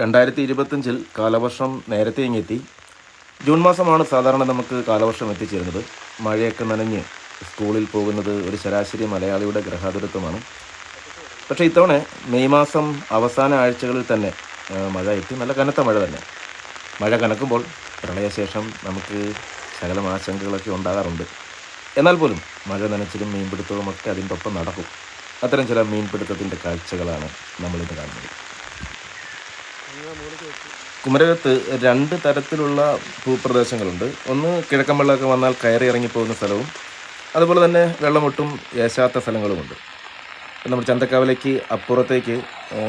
രണ്ടായിരത്തി ഇരുപത്തഞ്ചിൽ കാലവർഷം നേരത്തെ ഇങ്ങെത്തി. ജൂൺ മാസമാണ് സാധാരണ നമുക്ക് കാലവർഷം എത്തിച്ചേരുന്നത്. മഴയൊക്കെ നനഞ്ഞ് സ്കൂളിൽ പോകുന്നത് ഒരു ശരാശരി മലയാളിയുടെ ഗ്രഹാതുരത്വമാണ്. പക്ഷേ ഇത്തവണ മെയ് മാസം അവസാന ആഴ്ചകളിൽ തന്നെ മഴ എത്തി. നല്ല കനത്ത മഴ തന്നെ. മഴ കനക്കുമ്പോൾ പ്രളയശേഷം നമുക്ക് ശകലം ആശങ്കകളൊക്കെ ഉണ്ടാകാറുണ്ട്. എന്നാൽ പോലും മഴ നനച്ചിലും മീൻപിടുത്തവും ഒക്കെ അതിന്റെ ഒപ്പം നടക്കും. അത്തരം ചില മീൻപിടുത്തത്തിന്റെ കാഴ്ചകളാണ് നമ്മളിന്ന് കാണുന്നത്. കുമരകത്ത് രണ്ട് തരത്തിലുള്ള ഭൂപ്രദേശങ്ങളുണ്ട്. ഒന്ന് കിഴക്കൻ വെള്ളമൊക്കെ വന്നാൽ കയറി ഇറങ്ങിപ്പോകുന്ന സ്ഥലവും അതുപോലെ തന്നെ വെള്ളമൊട്ടും ഏശാത്ത സ്ഥലങ്ങളുമുണ്ട്. നമ്മൾ ചന്തക്കാവിലേക്ക് അപ്പുറത്തേക്ക്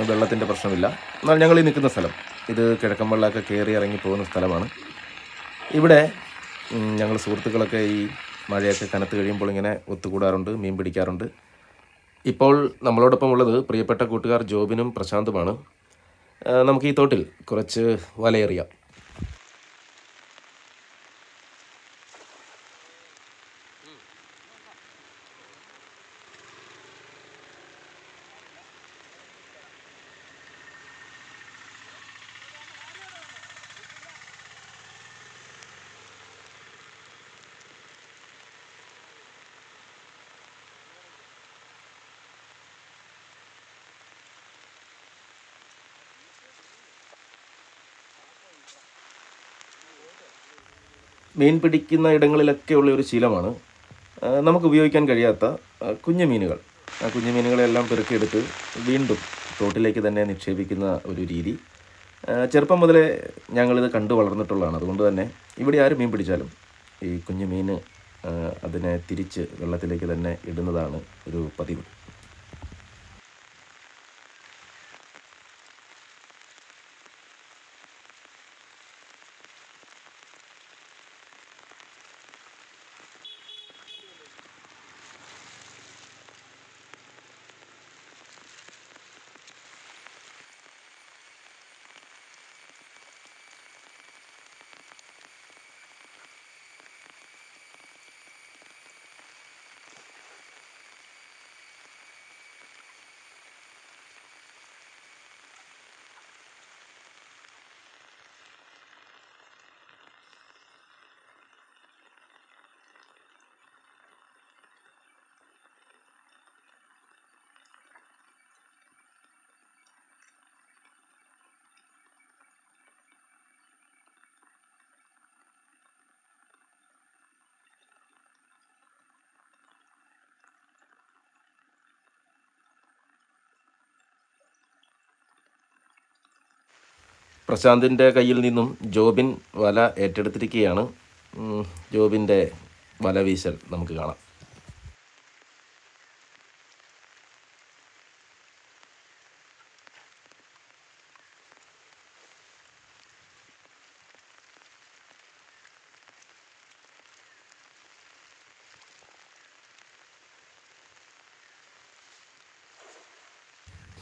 വെള്ളത്തിന്റെ പ്രശ്നമില്ല. എന്നാൽ ഞങ്ങൾ ഈ നിൽക്കുന്ന സ്ഥലം ഇത് കിഴക്കൻ വെള്ളമൊക്കെ കയറി ഇറങ്ങി പോകുന്ന സ്ഥലമാണ്. ഇവിടെ ഞങ്ങൾ സുഹൃത്തുക്കളൊക്കെ ഈ മഴയൊക്കെ കനത്ത് കഴിയുമ്പോൾ ഇങ്ങനെ ഒത്തുകൂടാറുണ്ട് മീൻ പിടിക്കാറുണ്ട്. ഇപ്പോൾ നമ്മളോടൊപ്പം ഉള്ളത് പ്രിയപ്പെട്ട കൂട്ടുകാർ ജോബിനും പ്രശാന്തുമാണ്. നമുക്ക് ഈ തോട്ടിൽ കുറച്ച് വലയെറിയാം. മീൻ പിടിക്കുന്ന ഇടങ്ങളിലൊക്കെയുള്ള ഒരു ശീലമാണ്. നമുക്ക് ഉപയോഗിക്കാൻ കഴിയാത്ത കുഞ്ഞു മീനുകൾ ആ കുഞ്ഞു മീനുകളെല്ലാം പെറുക്കിയെടുത്ത് വീണ്ടും തോട്ടിലേക്ക് തന്നെ നിക്ഷേപിക്കുന്ന ഒരു രീതി. ചെറുപ്പം മുതലേ ഞങ്ങളിത് കണ്ടു വളർന്നിട്ടുള്ളതാണ്. അതുകൊണ്ട് തന്നെ ഇവിടെ ആരും മീൻ പിടിച്ചാലും ഈ കുഞ്ഞു മീൻ അതിനെ തിരിച്ച് വെള്ളത്തിലേക്ക് തന്നെ ഇടുന്നതാണ് ഒരു പതിവ്. പ്രശാന്തിന്റെ കയ്യിൽ നിന്നും ജോബിൻ വല ഏറ്റെടുത്തിരിക്കുകയാണ്. ജോബിന്റെ വല വീശൽ നമുക്ക് കാണാം.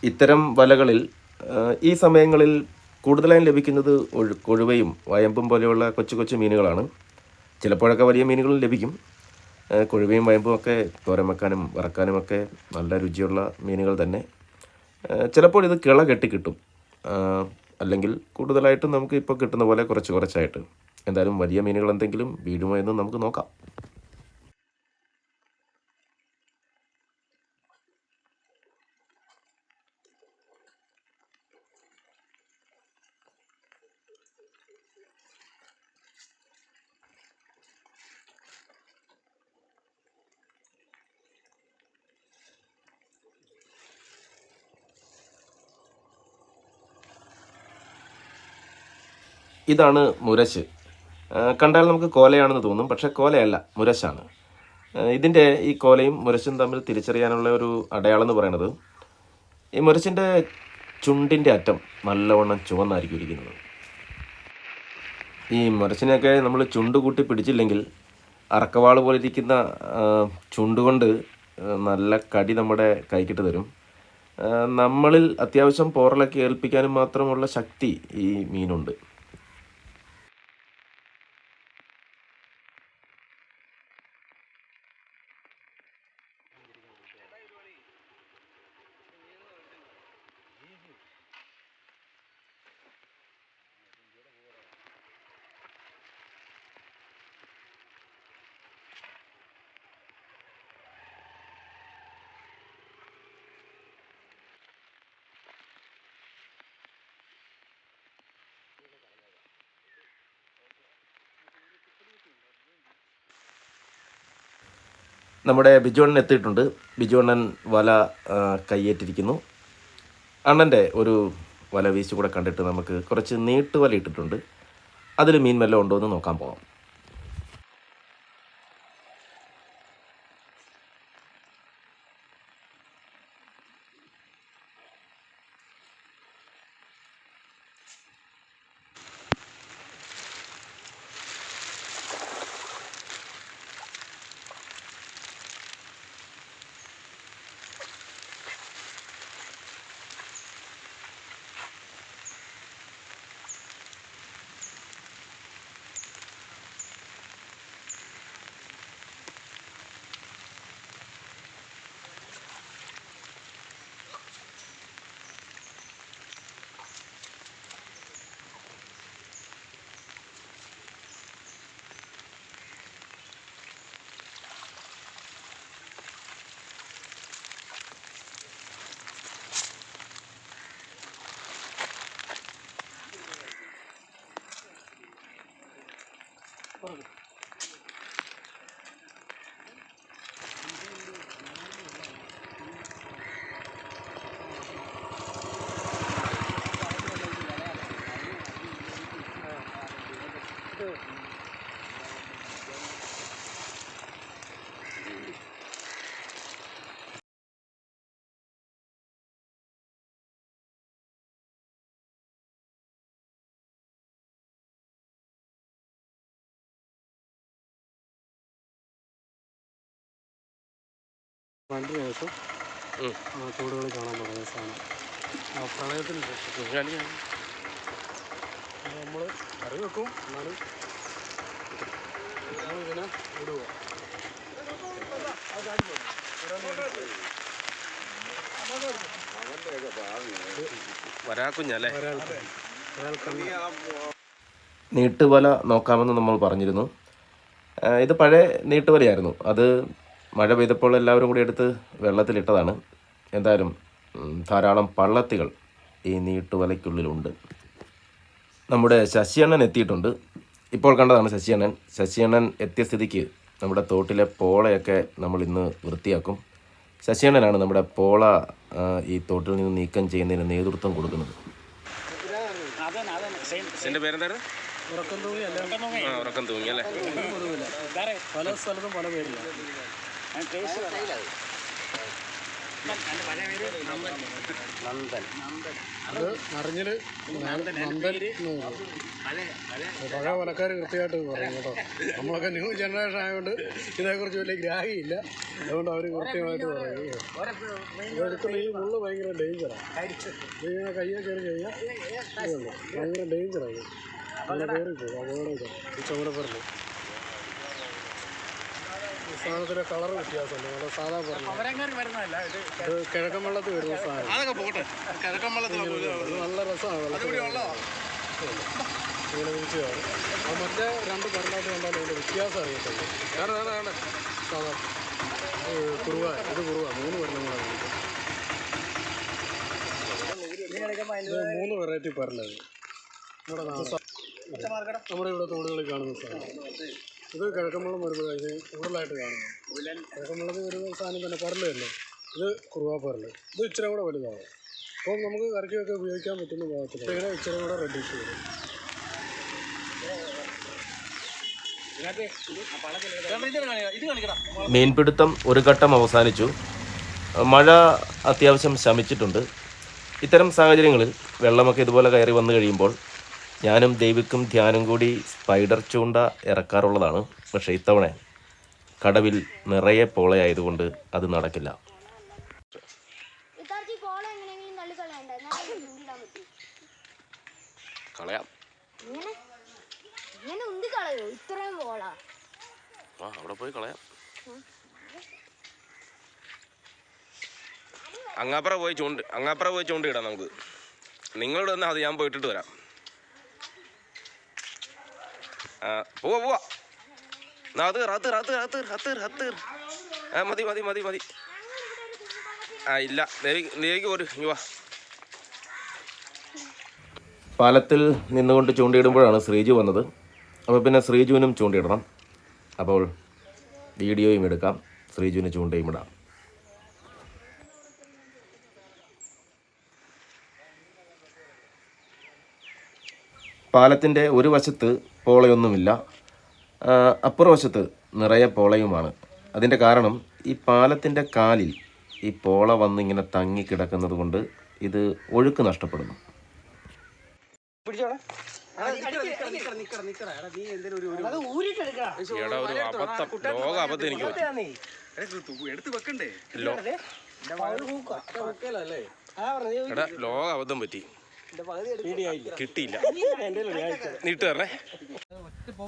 ഇത്തരം വലകളിൽ ഈ സമയങ്ങളിൽ കൂടുതലായും ലഭിക്കുന്നത് ഒഴു- കൊഴുവയും വയമ്പും പോലെയുള്ള കൊച്ചു കൊച്ചു മീനുകളാണ്. ചിലപ്പോഴൊക്കെ വലിയ മീനുകളും ലഭിക്കും. കൊഴുവയും വയമ്പും ഒക്കെ തോരൻ വെക്കാനും വറക്കാനുമൊക്കെ നല്ല രുചിയുള്ള മീനുകൾ തന്നെ. ചിലപ്പോൾ ഇത് കിള കെട്ടി കിട്ടും. അല്ലെങ്കിൽ കൂടുതലായിട്ടും നമുക്ക് ഇപ്പോൾ കിട്ടുന്ന പോലെ കുറച്ച് കുറച്ചായിട്ട്. എന്തായാലും വലിയ മീനുകൾ എന്തെങ്കിലും വീടുമോ നമുക്ക് നോക്കാം. ഇതാണ് മുരശ്. കണ്ടാൽ നമുക്ക് കോലയാണെന്ന് തോന്നും പക്ഷേ കോലയല്ല മുരശാണ്. ഇതിന്റെ ഈ കോലയും മുരശും തമ്മിൽ തിരിച്ചറിയാനുള്ള ഒരു അടയാളം എന്ന് പറയുന്നത് ഈ മുരശിന്റെ ചുണ്ടിന്റെ അറ്റം നല്ലവണ്ണം ചുവന്നായിരിക്കും ഇരിക്കുന്നത്. ഈ മുരശിനെയൊക്കെ നമ്മൾ ചുണ്ട് കൂട്ടി പിടിച്ചില്ലെങ്കിൽ അറക്കവാൾ പോലെ ഇരിക്കുന്ന ചുണ്ടുകൊണ്ട് നല്ല കടി നമ്മുടെ കൈക്കിട്ട് തരും. നമ്മളിൽ അത്യാവശ്യം പോറലൊക്കെ ഏൽപ്പിക്കാനും മാത്രമുള്ള ശക്തി ഈ മീനുണ്ട്. നമ്മുടെ ബിജുവണ്ണൻ എത്തിയിട്ടുണ്ട്. ബിജുവണ്ണൻ വല കയ്യേറ്റിരിക്കുന്നു. അണ്ണന്റെ ഒരു വല വീശി കൂടെ കണ്ടിട്ട് നമുക്ക് കുറച്ച് നീട്ടുവല ഇട്ടിട്ടുണ്ട്. അതിൽ മീൻ വല്ലതും ഉണ്ടോ എന്ന് നോക്കാൻ പോകാം രണ്ടിന് ശേഷം ആ തോടുകൾ കാണാൻ തുടങ്ങിയ സാധനം. ആ പ്രളയത്തിന് ശേഷം നമ്മൾ കറി വെക്കും. എന്നാലും നമ്മളിതിനെ വിടുക വരാക്കുഞ്ഞല്ലേ നീട്ടുവല നോക്കാമെന്ന് നമ്മൾ പറഞ്ഞിരുന്നു. ഇത് പഴയ നീട്ടുവലയായിരുന്നു. അത് മഴ പെയ്തപ്പോൾ എല്ലാവരും കൂടി എടുത്ത് വെള്ളത്തിലിട്ടതാണ്. എന്തായാലും ധാരാളം പള്ളത്തികൾ ഈ നീട്ടുവലയ്ക്കുള്ളിലുണ്ട്. നമ്മുടെ ശശിയണ്ണൻ എത്തിയിട്ടുണ്ട്. ഇപ്പോൾ കണ്ടതാണ് ശശിയണ്ണൻ. ശശിയണ്ണൻ എത്തിയ സ്ഥിതിക്ക് നമ്മുടെ തോട്ടിലെ പോളയൊക്കെ നമ്മൾ ഇന്ന് വൃത്തിയാക്കും. ശശിയണ്ണനാണ് നമ്മുടെ പോള ഈ തോട്ടിൽ നിന്ന് നീക്കം ചെയ്യുന്നതിന് നേതൃത്വം കൊടുക്കുന്നത്. എന്റെ പേരെന്തായിരുന്നു ഉറക്കം തൂങ്ങി അല്ല? ആ ഉറക്കം തൂങ്ങി അല്ലേ? പൊതുവില്ല പല സ്ഥലത്തും പല പേരില്ല പഴയ പലക്കാർ കൃത്യമായിട്ട് പറയും കേട്ടോ. നമ്മളൊക്കെ ന്യൂ ജനറേഷൻ ആയതുകൊണ്ട് ഇതേക്കുറിച്ച് വലിയ ഗ്രാഹിയില്ല. അതുകൊണ്ട് അവർ കൃത്യമായിട്ട് പറയും ഈ മുള്ള് ഭയങ്കര ഡേഞ്ചറാണ് ഇതിങ്ങനെ കയ്യെ കയറി കഴിഞ്ഞാൽ ഭയങ്കര ഡേഞ്ചറാണ് കയറി കയറിപ്പോകും അപകടമൊക്കെ ഈ ചുമലപ്പറൽ ഈ കളർ വ്യത്യാസമുണ്ട്. നമ്മുടെ സാധാ പറഞ്ഞു ഇത് കിഴക്കൻ വെള്ളത്തിൽ വരുന്ന സാധനം. ഇത് നല്ല രസമാണ് വെള്ളത്തിൽ ഇങ്ങനെ വിളിച്ചു കാണും ആ മറ്റേ രണ്ട് പറഞ്ഞാട്ട് കണ്ടാൽ അതിന്റെ വ്യത്യാസം അറിയത്തുള്ളൂ സാധാ. ഇത് കുറുവ ഇത് കുറുവ. മൂന്ന് പറഞ്ഞ കൂടെ മൂന്ന് വെറൈറ്റി പറഞ്ഞത് നമ്മുടെ നമ്മുടെ ഇവിടെ തോടുകളിൽ കാണുന്ന സാധനം. ഇത് കിഴക്കമ്പളം ഇത് കൂടുതലായിട്ട് കാണുന്നത് കിഴക്കമ്പളത്തിൽ വരുന്ന സാധനം തന്നെ പരലല്ലേ ഇത് കുറുവാ പരൽ. ഇത് ഇച്ചിരി കൂടെ വലുതാണ്. അപ്പോൾ നമുക്ക് കറിക്കൊക്കെ ഉപയോഗിക്കാൻ പറ്റുന്ന ഭാഗത്തിൽ ഇങ്ങനെ ഇച്ചിരി കൂടെ റെഡ്യൂസ് ചെയ്യും മീൻപിടുത്തം ഒരു ഘട്ടം അവസാനിച്ചു. മഴ അത്യാവശ്യം ശമിച്ചിട്ടുണ്ട്. ഇത്തരം സാഹചര്യങ്ങളിൽ വെള്ളമൊക്കെ ഇതുപോലെ കയറി വന്നു കഴിയുമ്പോൾ ഞാനും ദൈവിക്കും ധ്യാനം കൂടി സ്പൈഡർ ചൂണ്ട ഇറക്കാറുള്ളതാണ്. പക്ഷേ ഇത്തവണ കടവിൽ നിറയെ പോളയായതുകൊണ്ട് അത് നടക്കില്ല. കളയാം. ആ അവിടെ പോയി കളയാം. അങ്ങാപ്പുറ പോയി ചൂണ്ട് അങ്ങാപ്പുറ പോയി ചൂണ്ടിടാം നമുക്ക്. നിങ്ങളോട് വന്നാൽ അത് ഞാൻ പോയിട്ടിട്ട് വരാം ആ പോവാ പോവാ. അത് അത് അത് അത് അത് റത്ത് ആ മതി മതി മതി മതി. ആ ഇല്ല ദേവി ദേവിക്ക് യുവാ പാലത്തിൽ നിന്നുകൊണ്ട് ചൂണ്ടയിടുമ്പോഴാണ് ശ്രീജു വന്നത്. അപ്പോൾ പിന്നെ ശ്രീജുവിനും ചൂണ്ടയിടണം. അപ്പോൾ വീഡിയോയും എടുക്കാം. ശ്രീജുവിന് ചൂണ്ടയും ഇടാം. പാലത്തിന്റെ ഒരു വശത്ത് പോളയൊന്നുമില്ല അപ്പുറവശത്ത് നിറയെ പോളയുമാണ്. അതിന്റെ കാരണം ഈ പാലത്തിന്റെ കാലിൽ ഈ പോള വന്നിങ്ങനെ തങ്ങി കിടക്കുന്നത് കൊണ്ട് ഇത് ഒഴുക്ക് നഷ്ടപ്പെടുന്നു. എടാ ഒരു അബദ്ധം ലോക അബദ്ധം എനിക്ക് പറ്റി. കിട്ടിയില്ല. നീട്ട് തരണേ.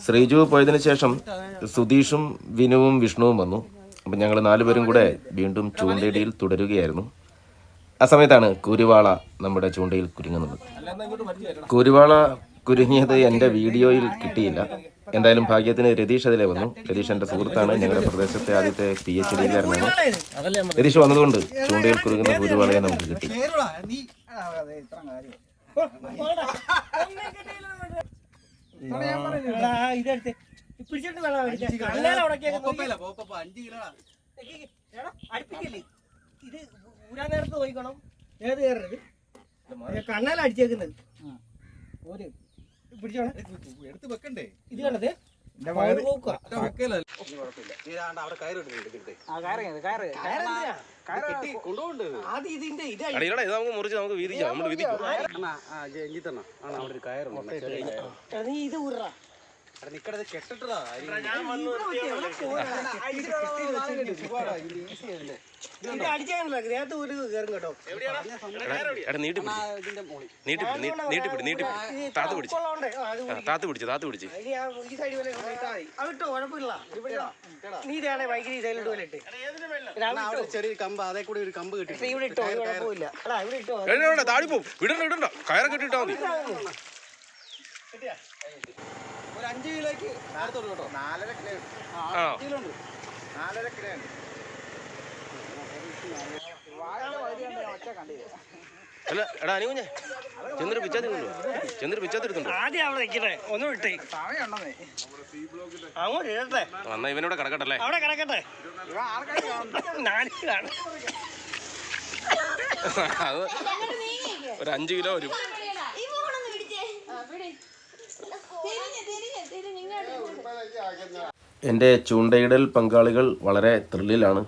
ശ്രീജു പോയതിന് ശേഷം സുധീഷും വിനുവും വിഷ്ണുവും വന്നു. അപ്പം ഞങ്ങൾ നാലുപേരും കൂടെ വീണ്ടും ചൂണ്ടയിടിയിൽ തുടരുകയായിരുന്നു. ആ സമയത്താണ് കുരുവാള നമ്മുടെ ചൂണ്ടയിൽ കുരുങ്ങുന്നത്. കുരുവാള കുരുങ്ങിയത് എന്റെ വീഡിയോയിൽ കിട്ടിയില്ല. എന്തായാലും ഭാഗ്യത്തിന് രതീഷ് അതിലെ വന്നു. രതീഷ് എന്റെ സുഹൃത്താണ്. ഞങ്ങളുടെ പ്രദേശത്തെ ആദ്യത്തെ പി എച്ച് ഡിക്കാരനാണ് രതീഷ് വന്നതുകൊണ്ട് ചൂണ്ടയിൽ കുരുങ്ങുന്ന കുരുവാളയെ നമുക്ക് കിട്ടി. നീ ഇത്ര കാര്യം. ഇതെടുത്ത് പിടിച്ചിട്ട് വേണം അഞ്ച് കിലോ. അടുപ്പിക്കല്ലേ? ഇത് ഊരാൻ നേരത്ത് നോക്കണം ഏത് കയറരുത്. കണ്ണേല അടിച്ചേക്കുന്നത് ഒരു പിടിച്ചോണേ എടുത്ത് വെക്കണ്ടേ? ഇത് കണ്ടത്? ഇതിന്റെ ഇത് നമുക്ക് മുറിച്ച് നമുക്ക് വീതിക്കാം. നമ്മൾ വീതിക്കും. ഇത് ഊറ നിക്കടത് കെട്ടിട്ടതാ. താത്ത് പിടിച്ച്. താത്ത് പിടിച്ച് താത്ത് പിടിച്ച്. ചെറിയ കമ്പ് അതേ കൂടി ഒരു കമ്പ് കിട്ടി ഇവിടെ ഇട്ടോ താഴെ വിടണ്ട വിടണ്ട. കയറൊക്കെ ഇട്ടിട്ടാ മതി. ഒരു അഞ്ച് കിലോയ്ക്ക് കേട്ടോ. നാലര കിലോ ആ കിലോ ഉണ്ട്. നാലര കിലോ ഉണ്ട്. അല്ല എടാ ആദ്യം അവിടെ നിൽക്കട്ടെ ഒന്നും സമയമുണ്ടെന്നേ. അങ്ങോട്ട് ഇടട്ടെ ഇവനോട് കിടക്കട്ടെ അവിടെ കിടക്കട്ടെ. അത് ഒരു അഞ്ച് കിലോ വരും ഈ ഫോണൊന്ന് പിടിച്ചേ തിരിഞ്ഞ് തിരിഞ്ഞ് തിരിഞ്ഞ് ഇങ്ങോട്ട് എന്റെ ചൂണ്ടയിടൽ പങ്കാളികൾ വളരെ ത്രില്ലിലാണ്.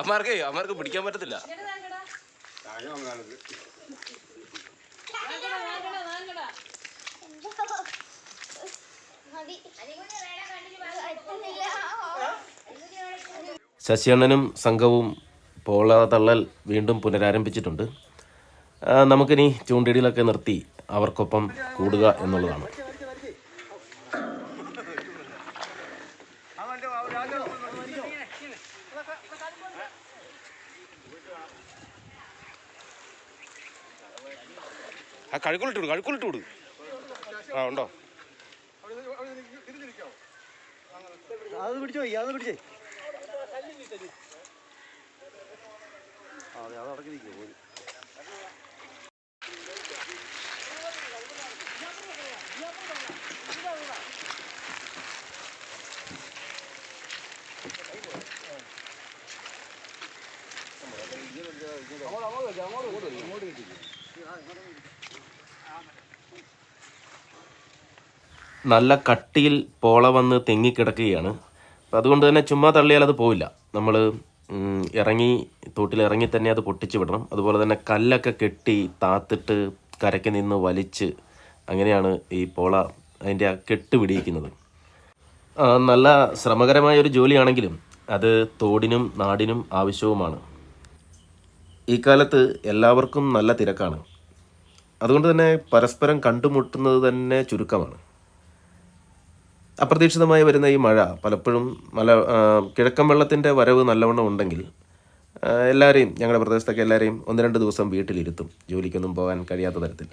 അമ്മാർക്ക് അമ്മാർക്ക് പിടിക്കാൻ പറ്റത്തില്ല. മതി ശശിയണ്ണനും സംഘവും പോള തള്ളൽ വീണ്ടും പുനരാരംഭിച്ചിട്ടുണ്ട്. നമുക്കിനി ചൂണ്ടിടിയിലൊക്കെ നിർത്തി അവർക്കൊപ്പം കൂടുക എന്നുള്ളതാണ്. ആ കഴുക്കുള്ളിട്ട് വിട് കഴുക്കുളിട്ട് വിട്. ആ ഉണ്ടോ? അത് പിടിച്ചോ അത് പിടിച്ചേ അതെ അത് നല്ല കട്ടിയിൽ പോള വന്ന് തെങ്ങിക്കിടക്കുകയാണ്. അപ്പം അതുകൊണ്ട് തന്നെ ചുമ്മാ തള്ളിയാൽ അത് പോവില്ല. നമ്മൾ ഇറങ്ങി തോട്ടിൽ ഇറങ്ങി തന്നെ അത് പൊട്ടിച്ച് വിടണം. അതുപോലെ തന്നെ കല്ലൊക്കെ കെട്ടി താത്തിട്ട് കരയ്ക്ക് നിന്ന് വലിച്ച് അങ്ങനെയാണ് ഈ പോള അതിന്റെ ആ കെട്ട് പിടിയിക്കുന്നത്. നല്ല ശ്രമകരമായ ഒരു ജോലിയാണെങ്കിലും അത് തോടിനും നാടിനും ആവശ്യവുമാണ്. ഈ കാലത്ത് എല്ലാവർക്കും നല്ല തിരക്കാണ്. അതുകൊണ്ട് തന്നെ പരസ്പരം കണ്ടുമുട്ടുന്നത് തന്നെ ചുരുക്കമാണ്. അപ്രതീക്ഷിതമായി വരുന്ന ഈ മഴ പലപ്പോഴും മല കിഴക്കൻ വെള്ളത്തിന്റെ വരവ് നല്ലവണ്ണം ഉണ്ടെങ്കിൽ എല്ലാവരെയും ഞങ്ങളുടെ പ്രദേശത്തൊക്കെ എല്ലാവരെയും ഒന്ന് രണ്ട് ദിവസം വീട്ടിലിരുത്തും ജോലിക്കൊന്നും പോകാൻ കഴിയാത്ത തരത്തിൽ.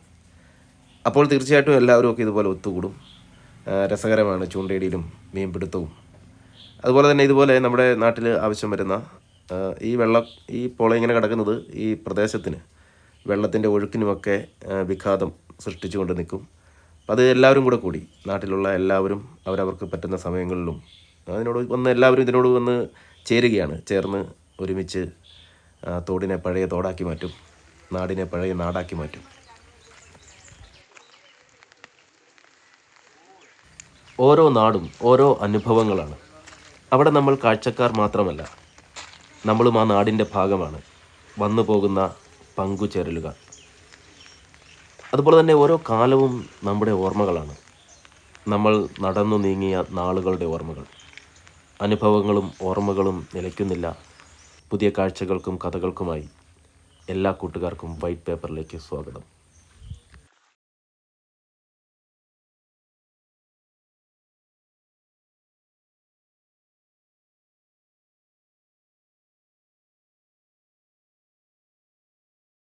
അപ്പോൾ തീർച്ചയായിട്ടും എല്ലാവരും ഒക്കെ ഇതുപോലെ ഒത്തുകൂടും. രസകരമാണ് ചൂണ്ടയിടിയിലും മീൻപിടുത്തവും. അതുപോലെ തന്നെ ഇതുപോലെ നമ്മുടെ നാട്ടിൽ ആവശ്യം വരുന്ന ഈ വെള്ളം ഈ പുള ഇങ്ങനെ കിടക്കുന്നത് ഈ പ്രദേശത്തിന് വെള്ളത്തിന്റെ ഒഴുക്കിനുമൊക്കെ വിഘാതം സൃഷ്ടിച്ചുകൊണ്ട് നിൽക്കും. അപ്പം അത് എല്ലാവരും കൂടെ കൂടി. നാട്ടിലുള്ള എല്ലാവരും അവരവർക്ക് പറ്റുന്ന സമയങ്ങളിലും അതിനോട് വന്ന് എല്ലാവരും ഇതിനോട് വന്ന് ചേരുകയാണ്. ചേർന്ന് ഒരുമിച്ച് തോടിനെ പഴയ തോടാക്കി മാറ്റും. നാടിനെ പഴയ നാടാക്കി മാറ്റും. ഓരോ നാടും ഓരോ അനുഭവങ്ങളാണ്. അവിടെ നമ്മൾ കാഴ്ചക്കാർ മാത്രമല്ല നമ്മളും ആ നാടിന്റെ ഭാഗമാണ്. വന്നു പോകുന്ന പങ്കുചേരലുകൾ. അതുപോലെ തന്നെ ഓരോ കാലവും നമ്മുടെ ഓർമ്മകളാണ്. നമ്മൾ നടന്നു നീങ്ങിയ നാളുകളുടെ ഓർമ്മകൾ. അനുഭവങ്ങളും ഓർമ്മകളും നിലയ്ക്കുന്നില്ല. പുതിയ കാഴ്ചകൾക്കും കഥകൾക്കുമായി എല്ലാ കൂട്ടുകാർക്കും വൈറ്റ് പേപ്പറിലേക്ക് സ്വാഗതം.